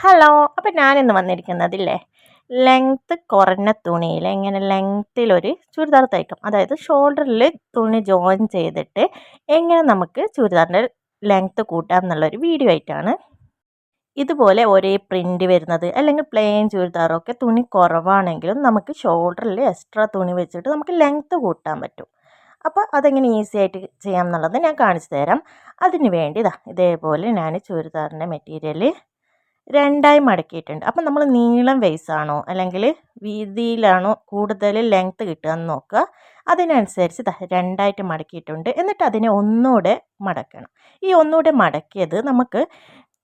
Hello അപ്പം ഞാനിന്ന് വന്നിരിക്കുന്നതില്ലേ? Length കുറഞ്ഞ തുണിയിൽ എങ്ങനെ ലെങ്ത്തിലൊരു ചുരിദാർ തയ്ക്കും. അതായത് ഷോൾഡറിൽ തുണി ജോയിൻ ചെയ്തിട്ട് എങ്ങനെ നമുക്ക് ചുരിദാറിന്റെ ലെങ്ത്ത് കൂട്ടാം എന്നുള്ളൊരു വീഡിയോ ആയിട്ടാണ് ഇതുപോലെ ഒരേ പ്രിന്റ് വരുന്നത്. അല്ലെങ്കിൽ പ്ലെയിൻ ചുരിദാറൊക്കെ തുണി കുറവാണെങ്കിലും നമുക്ക് ഷോൾഡറിൽ എക്സ്ട്രാ തുണി വെച്ചിട്ട് നമുക്ക് ലെങ്ത്ത് കൂട്ടാൻ പറ്റും. അപ്പോൾ അതെങ്ങനെ ഈസി ആയിട്ട് ചെയ്യാം എന്നുള്ളത് ഞാൻ കാണിച്ചു തരാം. അതിന് വേണ്ടി ഇതാ ഇതേപോലെ ഞാൻ ചുരിദാറിന്റെ മെറ്റീരിയൽ രണ്ടായി മടക്കിയിട്ടുണ്ട്. അപ്പം നമ്മൾ നീളം വേസാണോ അല്ലെങ്കിൽ വീതിയിലാണോ കൂടുതൽ ലെങ്ത്ത് കിട്ടുക എന്ന് നോക്കുക. അതിനനുസരിച്ച് രണ്ടായിട്ട് മടക്കിയിട്ടുണ്ട്. എന്നിട്ട് അതിനെ ഒന്നുകൂടെ മടക്കണം. ഈ ഒന്നുകൂടെ മടക്കിയത് നമുക്ക്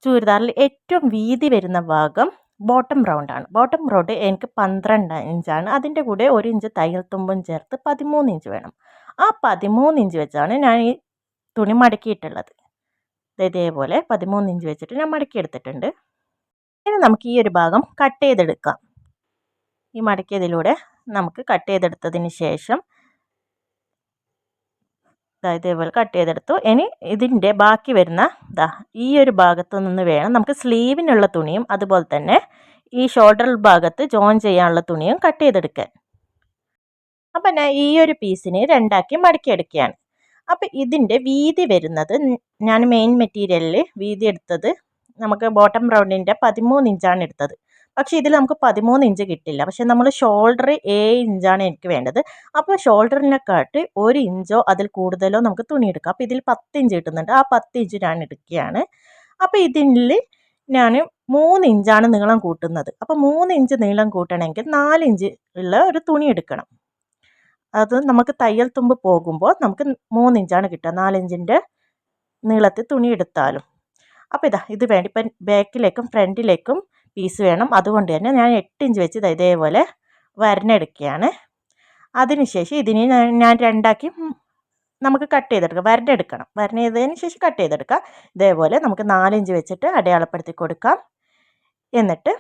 ചുരിദാറിൽ ഏറ്റവും വീതി വരുന്ന ഭാഗം ബോട്ടം റൗണ്ടാണ് ബോട്ടം റൗണ്ട് എനിക്ക് പന്ത്രണ്ട് ഇഞ്ചാണ് അതിന്റെ കൂടെ ഒരു ഇഞ്ച് തയ്യൽ തുമ്പും ചേർത്ത് പതിമൂന്ന് ഇഞ്ച് വേണം. ആ പതിമൂന്ന് ഇഞ്ച് വെച്ചാണ് ഞാൻ ഈ തുണി മടക്കിയിട്ടുള്ളത്. ഇതേപോലെ പതിമൂന്ന് ഇഞ്ച് വെച്ചിട്ട് ഞാൻ മടക്കിയെടുത്തിട്ടുണ്ട്. ഇനി നമുക്ക് ഈ ഒരു ഭാഗം കട്ട് ചെയ്തെടുക്കാം. ഈ മടക്കിയതിലൂടെ നമുക്ക് കട്ട് ചെയ്തെടുത്തതിന് ശേഷം ഇതേപോലെ കട്ട് ചെയ്തെടുത്തു. ഇനി ഇതിന്റെ ബാക്കി വരുന്ന ഇതാ ഈ ഒരു ഭാഗത്തു നിന്ന് വേണം നമുക്ക് സ്ലീവിനുള്ള തുണിയും അതുപോലെ തന്നെ ഈ ഷോൾഡർ ഭാഗത്ത് ജോയിൻ ചെയ്യാനുള്ള തുണിയും കട്ട് ചെയ്തെടുക്കാൻ. അപ്പം ഞാൻ ഈ ഒരു പീസിനെ രണ്ടാക്കി മടക്കിയെടുക്കുകയാണ്. അപ്പം ഇതിന്റെ വീതി വരുന്നത് ഞാൻ മെയിൻ മെറ്റീരിയലിൽ വീതി എടുത്തത് നമുക്ക് ബോട്ടം റൗണ്ടിന്റെ പതിമൂന്ന് ഇഞ്ചാണ് എടുത്തത്. പക്ഷേ ഇതിൽ നമുക്ക് പതിമൂന്ന് ഇഞ്ച് കിട്ടില്ല. പക്ഷേ നമ്മൾ ഷോൾഡർ ഏഴ് ഇഞ്ചാണ് എനിക്ക് വേണ്ടത്. അപ്പോൾ ഷോൾഡറിനെക്കാട്ട് ഒരു ഇഞ്ചോ അതിൽ കൂടുതലോ നമുക്ക് തുണി എടുക്കാം. അപ്പോൾ ഇതിൽ പത്ത് ഇഞ്ച് കിട്ടുന്നുണ്ട്. ആ പത്ത് ഇഞ്ച് ഞാൻ എടുക്കുകയാണ്. അപ്പോൾ ഇതിൽ ഞാൻ മൂന്ന് ഇഞ്ചാണ് നീളം കൂട്ടുന്നത്. അപ്പോൾ മൂന്ന് ഇഞ്ച് നീളം കൂട്ടണമെങ്കിൽ നാല് ഇഞ്ച് ഉള്ള ഒരു തുണി എടുക്കണം. അത് നമുക്ക് തയ്യൽ തുമ്പ് പോകുമ്പോൾ നമുക്ക് മൂന്ന് ഇഞ്ചാണ് കിട്ടുക. നാലിഞ്ചിന്റെ നീളത്തിൽ തുണി എടുത്താലും. അപ്പോൾ ഇതാ ഇത് വേണ്ടി. ഇപ്പം ബാക്കിലേക്കും ഫ്രണ്ടിലേക്കും പീസ് വേണം. അതുകൊണ്ട് തന്നെ ഞാൻ എട്ട് ഇഞ്ച് വെച്ച് ഇതേപോലെ വരനെടുക്കുകയാണ്. അതിനുശേഷം ഇതിനെ ഞാൻ രണ്ടാക്കി നമുക്ക് കട്ട് ചെയ്തെടുക്കാം. വരനെടുക്കണം. വരന ചെയ്തതിന് ശേഷം കട്ട് ചെയ്തെടുക്കാം. ഇതേപോലെ നമുക്ക് നാലിഞ്ച് വെച്ചിട്ട് അടയാളപ്പെടുത്തി കൊടുക്കാം. എന്നിട്ട്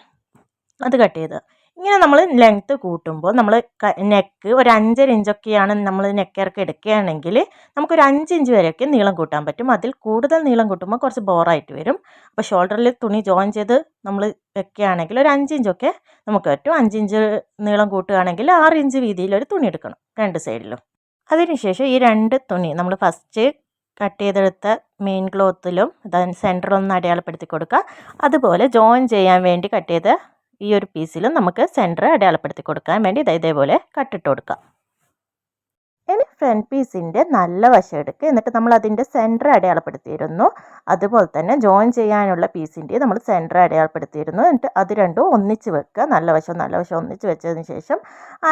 അത് കട്ട് ചെയ്ത് ഇങ്ങനെ നമ്മൾ ലെങ്ത്ത് കൂട്ടുമ്പോൾ നമ്മൾ നെക്ക് ഒരു അഞ്ചര ഇഞ്ചൊക്കെയാണ് നമ്മൾ നെക്കിറക്കി എടുക്കുകയാണെങ്കിൽ നമുക്കൊരു അഞ്ച് ഇഞ്ച് വരെയൊക്കെ നീളം കൂട്ടാൻ പറ്റും. അതിൽ കൂടുതൽ നീളം കൂട്ടുമ്പോൾ കുറച്ച് ബോറായിട്ട് വരും. അപ്പോൾ ഷോൾഡറിൽ തുണി ജോയിൻ ചെയ്ത് നമ്മൾ വെക്കുകയാണെങ്കിൽ ഒരു അഞ്ച് ഇഞ്ചൊക്കെ നമുക്ക് പറ്റും. അഞ്ച് ഇഞ്ച് നീളം കൂട്ടുകയാണെങ്കിൽ ആറ് ഇഞ്ച് വീതിയിൽ ഒരു തുണി എടുക്കണം രണ്ട് സൈഡിലും അതിനുശേഷം ഈ രണ്ട് തുണി നമ്മൾ ഫസ്റ്റ് കട്ട് ചെയ്തെടുത്ത മെയിൻ ക്ലോത്തിലും സെന്ററിലൊന്ന് അടയാളപ്പെടുത്തി കൊടുക്കുക. അതുപോലെ ജോയിൻ ചെയ്യാൻ വേണ്ടി കട്ട് ചെയ്ത ഈ ഒരു പീസിലും നമുക്ക് സെന്റർ അടയാളപ്പെടുത്തി കൊടുക്കാൻ വേണ്ടി ഇതേപോലെ കട്ടിട്ട് കൊടുക്കാം. ഇനി ഫ്രണ്ട് പീസിന്റെ നല്ല വശം എടുക്കുക എന്നിട്ട് നമ്മൾ അതിന്റെ സെന്റർ അടയാളപ്പെടുത്തിയിരുന്നു അതുപോലെ തന്നെ ജോയിൻ ചെയ്യാനുള്ള പീസിന്റെ നമ്മൾ സെന്റർ അടയാളപ്പെടുത്തിയിരുന്നു. എന്നിട്ട് അത് രണ്ടും ഒന്നിച്ച് വെക്കുക നല്ല വശം നല്ല വശം ഒന്നിച്ച് വെച്ചതിന് ശേഷം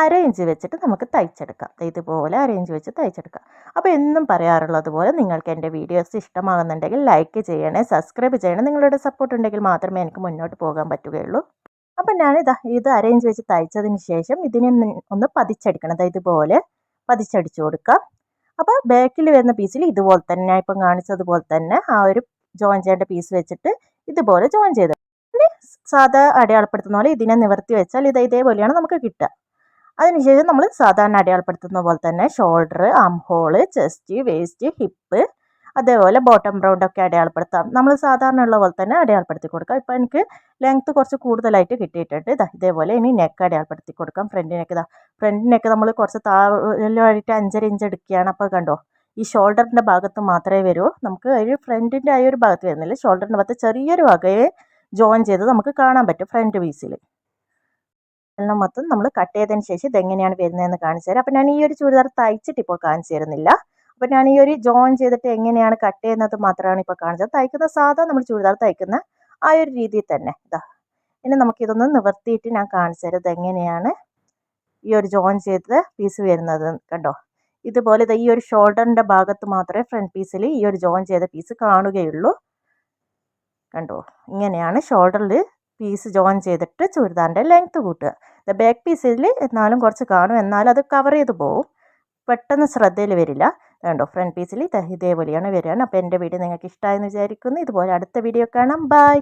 അര ഇഞ്ച് വെച്ചിട്ട് നമുക്ക് തയ്ച്ചെടുക്കാം. ഇതുപോലെ അര ഇഞ്ച് വെച്ച് തയ്ച്ചെടുക്കാം. അപ്പോൾ എന്നും പറയാറുള്ളത് പോലെ നിങ്ങൾക്ക് എന്റെ വീഡിയോസ് ഇഷ്ടമാകുന്നുണ്ടെങ്കിൽ ലൈക്ക് ചെയ്യണേ സബ്സ്ക്രൈബ് ചെയ്യണേ. നിങ്ങളുടെ സപ്പോർട്ട് ഉണ്ടെങ്കിൽ മാത്രമേ എനിക്ക് മുന്നോട്ട് പോകാൻ പറ്റുകയുള്ളൂ. അപ്പം ഞാനിതാ ഇത് അറേഞ്ച് വെച്ച് തയ്ച്ചതിന് ശേഷം ഇതിനെ ഒന്ന് പതിച്ചടിക്കണം. അതായത് ഇതുപോലെ പതിച്ചടിച്ചു കൊടുക്കാം. അപ്പോൾ ബാക്കിൽ വരുന്ന പീസിൽ ഇതുപോലെ തന്നെ ഞാൻ ഇപ്പം കാണിച്ചതുപോലെ തന്നെ ആ ഒരു ജോയിൻ ചെയ്യേണ്ട പീസ് വെച്ചിട്ട് ഇതുപോലെ ജോയിൻ ചെയ്ത് ഇനി സാധാ അടയാളപ്പെടുത്തുന്ന പോലെ ഇതിനെ നിവർത്തി വെച്ചാൽ ഇത് ഇതേപോലെയാണ് നമുക്ക് കിട്ടുക. അതിനുശേഷം നമ്മൾ സാധാരണ അടയാളപ്പെടുത്തുന്ന പോലെ തന്നെ shoulder arm hole chest waist hip അതേപോലെ ബോട്ടം റൗണ്ടൊക്കെ അടയാളപ്പെടുത്താം. നമ്മൾ സാധാരണ ഉള്ള പോലെ തന്നെ അടയാളപ്പെടുത്തി കൊടുക്കാം. ഇപ്പോൾ എനിക്ക് ലെങ്ത്ത് കുറച്ച് കൂടുതലായിട്ട് കിട്ടിയിട്ടുണ്ട്. ഇതാ ഇതേപോലെ ഇനി നെക്ക് അടയാളപ്പെടുത്തി കൊടുക്കാം. ഫ്രണ്ട് നെക്ക് ഇതാ. ഫ്രണ്ട് നെക്ക് നമ്മൾ കുറച്ച് താഴെയായിട്ട് അഞ്ചര ഇഞ്ച് എടുക്കുകയാണ്. അപ്പോൾ കണ്ടോ ഈ ഷോൾഡറിന്റെ ഭാഗത്ത് മാത്രമേ വരൂ. നമുക്ക് ഒരു ഫ്രണ്ടിന്റെ ആ ഒരു ഭാഗത്ത് വരുന്നില്ല. ഷോൾഡറിന്റെ ഭാഗത്ത് ചെറിയൊരു വകയെ ജോയിൻ ചെയ്ത് നമുക്ക് കാണാൻ പറ്റും ഫ്രണ്ട് പീസിൽ എല്ലാം മൊത്തം നമ്മൾ കട്ട് ചെയ്തതിന് ശേഷം ഇതെങ്ങനെയാണ് വരുന്നതെന്ന് കാണിച്ചു തരാം. അപ്പം ഞാൻ ഈ ഒരു ചുരിദാർ തയ്ച്ചിട്ട് ഇപ്പോൾ കാണിച്ചു തരുന്നില്ല. അപ്പോൾ ഞാൻ ഈ ഒരു ജോയിൻ ചെയ്തിട്ട് എങ്ങനെയാണ് കട്ട് ചെയ്യുന്നത് മാത്രമാണ് ഇപ്പോൾ കാണിച്ചത് തയ്ക്കുന്ന സാധാ നമ്മൾ ചുരിദാർ തയ്ക്കുന്ന ആ ഒരു രീതിയിൽ തന്നെ. ഇതാ. ഇനി നമുക്കിതൊന്ന് നിവർത്തിയിട്ട് ഞാൻ കാണിച്ചു തരാം ഇതെങ്ങനെയാണ് ഈ ഒരു ജോയിൻ ചെയ്ത് പീസ് വരുന്നത് കണ്ടോ? ഇതുപോലെ ഇത് ഈ ഒരു ഷോൾഡറിന്റെ ഭാഗത്ത് മാത്രമേ ഫ്രണ്ട് പീസിൽ ഈ ഒരു ജോയിൻ ചെയ്ത പീസ് കാണുകയുള്ളൂ. കണ്ടോ? ഇങ്ങനെയാണ് ഷോൾഡറിൽ പീസ് ജോയിൻ ചെയ്തിട്ട് ചുരിദാറിന്റെ ലെങ്ത്ത് കൂട്ടുക. ബാക്ക് പീസിൽ എന്നാലും കുറച്ച് കാണും. എന്നാലും അത് കവർ ചെയ്ത് പോവും. പെട്ടെന്ന് ശ്രദ്ധയിൽ വരില്ല. കണ്ടോ? ഫ്രണ്ട് പീസിൽ ഇതേപോലെയാണ് വരികയാണ്. അപ്പോൾ എന്റെ വീഡിയോ നിങ്ങൾക്ക് ഇഷ്ടമായെന്ന് വിചാരിക്കുന്നു. ഇതുപോലെ അടുത്ത വീഡിയോ കാണാം. ബൈ